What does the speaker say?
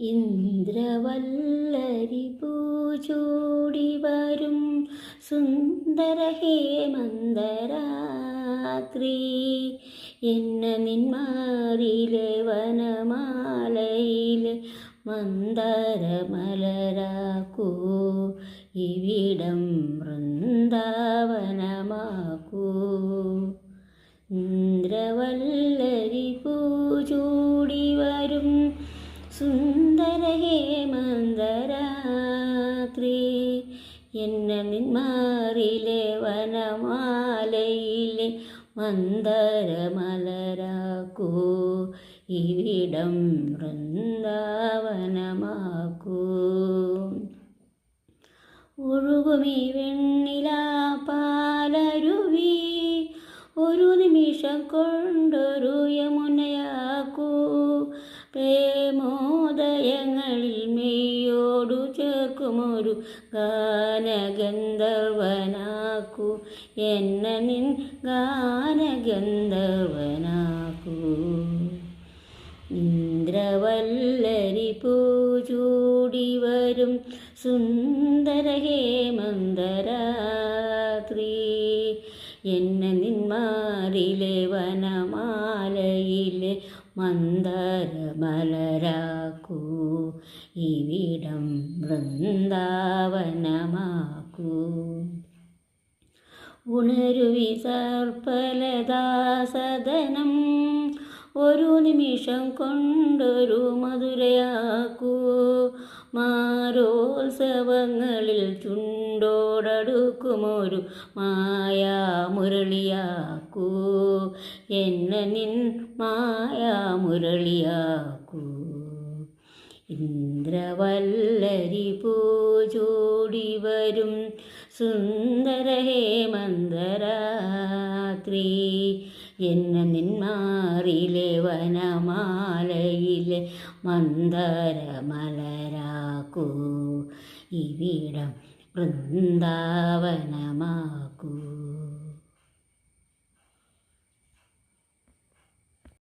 ഇന്ദ്രവല്ലരി പൂചൂടി വരും സുന്ദര ഹേമന്തരാത്രി എന്ന നിന്മാറിലെ വനമാലയിലെ മന്ദരമലരാക്കൂ. ഇവിടം വൃന്ദാവനമാക്കൂ. ഇന്ദ്രവല്ലരി പൂചൂടി വരും സുന്ദര ഹേമന്തരാത്രി എന്ന നിന്മാറിലെ വനമാലയിലെ മന്ദരമലരാക്കൂ. ഇവിടം വൃന്ദാവനമാക്കൂ. ഒഴുകുമീ വെണ്ണിലാ പാലരുവി ഒരു നിമിഷം കൊണ്ടൊരു ചേർക്കുമൊരു ഗാനഗന്ധർവനാക്കൂ. എന്ന നിൻ ഗാനഗന്ധർവനാക്കൂ. ഇന്ദ്രവല്ലരി പൂചൂടി വരും സുന്ദര ഹേമന്തരാത്രി. എന്ന നിന്മാറിലെ വനമാലയിലെ മന്ദരമലരാക്കൂ. ഇവിടം വൃന്ദാവനമാക്കൂ. ഉണരുവി സർപ്പലദാസദനം ഒരു നിമിഷം കൊണ്ടൊരു മധുരയാക്കൂ. മാരോത്സവങ്ങളിൽ ചുണ്ടോടടുക്കുമൊരു മായാമുരളിയാക്കൂ. എന്നെ നിൻ മായാമുരളിയാക്കൂ. ഇന്ദ്രവല്ലരി പൂചൂടി വരും സുന്ദര ഹേമന്തരാത്രി എന്ന നിന്മാറിലെ വനമാലയിലെ മന്ദരമലരാക്കൂ ഇവിടം വൃന്ദാവനമാക്കൂ.